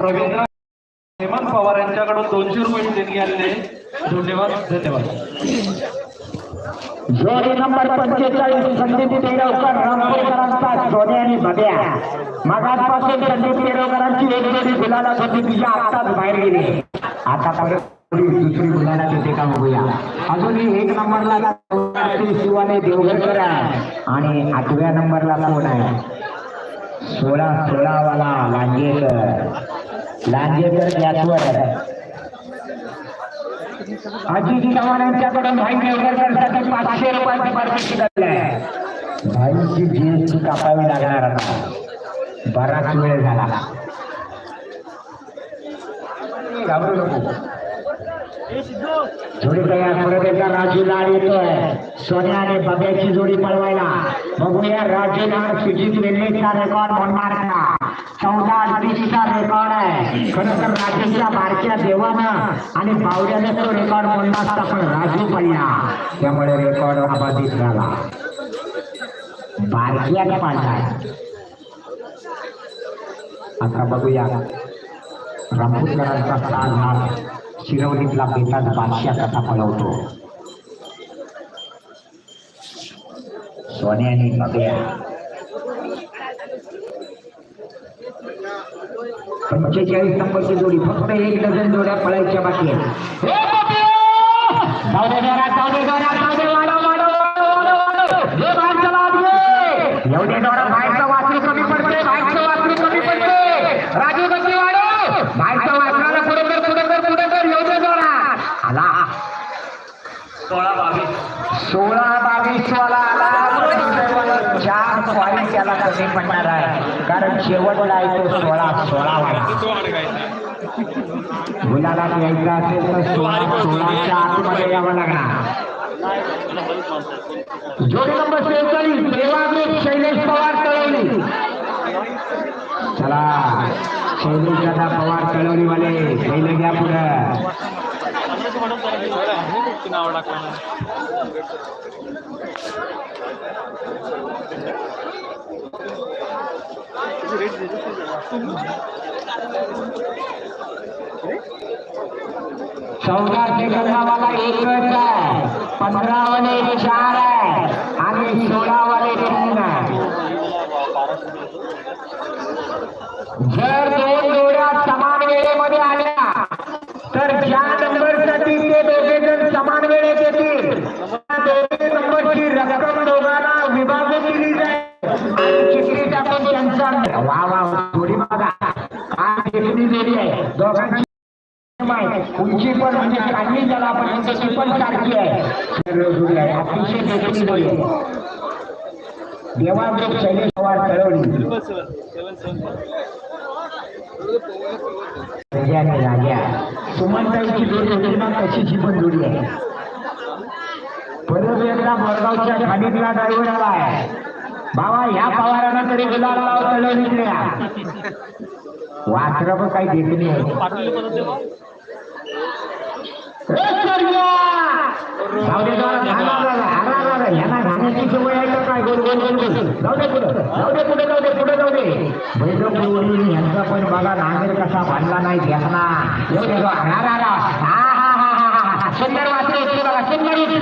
रवींद्र हेमंत पवार यांच्याकडून दोनशे रुपये देणगी आलेले धन्यवाद धन्यवाद. जोडी नंबर पंचेचाळीस संदीप पेडवकर रामपूरकरांचा सोने आणि बद्या मगापासून संदीप पेडवकरांची एक जोडी गुलाला होती तिच्या आत्ताच बाहेर गेली. आता दुसरी गुलाला ते काम बघूया. अजूनही एक नंबरला शिवाने देवघरकर आहे आणि आठव्या नंबरला कोण आहे? सोळा सोळा वाला लांजेकर लांजेकर गॅसवर अजिजी चव्हाण यांच्याकडून भाई देवगडकरसाठी पाचशे रुपयाची पार्टी आहे. भाईची जीएसटी कापावी लागणार आता. बराच वेळ झाला. घाबरू नको. जोडी तयार राजू लाड येतोय. सोन्या आणि बब्याची जोडी पळवायला. बघूया राजू लाड सुजित वेल्लेचा रेकॉर्ड म्हणणार का चौदा अडतीसचा रेकॉर्ड आहे. खरं तर राजूच्या बारक्या देवानं आणि बावड्याने तो रेकॉर्ड म्हणला असता पण राजू पडला त्यामुळे रेकॉर्ड अबाधित झाला. बारक्याने पाडलाय आता बघूया. रामपूरकरांचा साज हा शिरवलीतला बेताज बादशाह कसा पळवतो सोन्याने बघ्या पंचेचाळीस नंबरची जोडी फक्त एक डझन जोड्या पळायच्या बाकी आहेत ए बापरे! जाऊ दे जोरात, जाऊ दे जोरात, जाऊ दे, वाढव, वाढव, वाढव, वाढव, वाढव. ए, बाहेरचं वाद घे. येऊ दे जोरात, बाहेरचं वासरू कमी पडते बाहेरचं वासरू कमी पडते राजू कशी वाढव बाहेरचं वासराला पुढे कर पुढे कर पुढे कर येऊ दे जोरात आला सोळा बावीस. सोळा बावीस वाला आला चार पॉईंट त्याला कमी पडणार आहे. कारण शेवटला आहे तो सोळा सोळा वाला. मुलाला यायचा असेल तर सोळा सोळाच्या आतमध्ये यावं लागणार. जोडी नंबर सेहेचाळीस देवादेव शैलेश पवार तळवली चला शैलेश दादा पवार तळवलीवाले पहिले पुढं. पुढं नाव टाकलं चौदा सेकंदावाला एकच आहे. पंधरा चार आहे. आणि सोळा आणि चिठ्ठीचा वा. वा बघा. आहे. दोघांची उंची पण म्हणजे चांगली ज्याला आपण म्हणतो ती पण सारखी आहे. अतिशय देखणी जोडी देवादेव शैलेश पवार तळवली. राजा सुमनताईची जोडी होती ना तशीची पण जोडी आहे. परत एकदा मडगावच्या खाणीतला ड्रायव्हर आला आहे. बाबा ह्या पवारानं तरी गुलाल लाव वासर पण काही देखणी नाही. जाऊ दे घाण्याची सवय आहे का काय? गोल गोल गोल गोल. जाऊ दे पुढे जाऊ दे पुढे जाऊ दे पुढे जाऊ दे. बैठक यांचा पण बघा नांगर कसा बांधला नाही घेतला येऊ दे हा, हा, हा, हा, हा, सुंदर वाचले बघा सुंदर इथे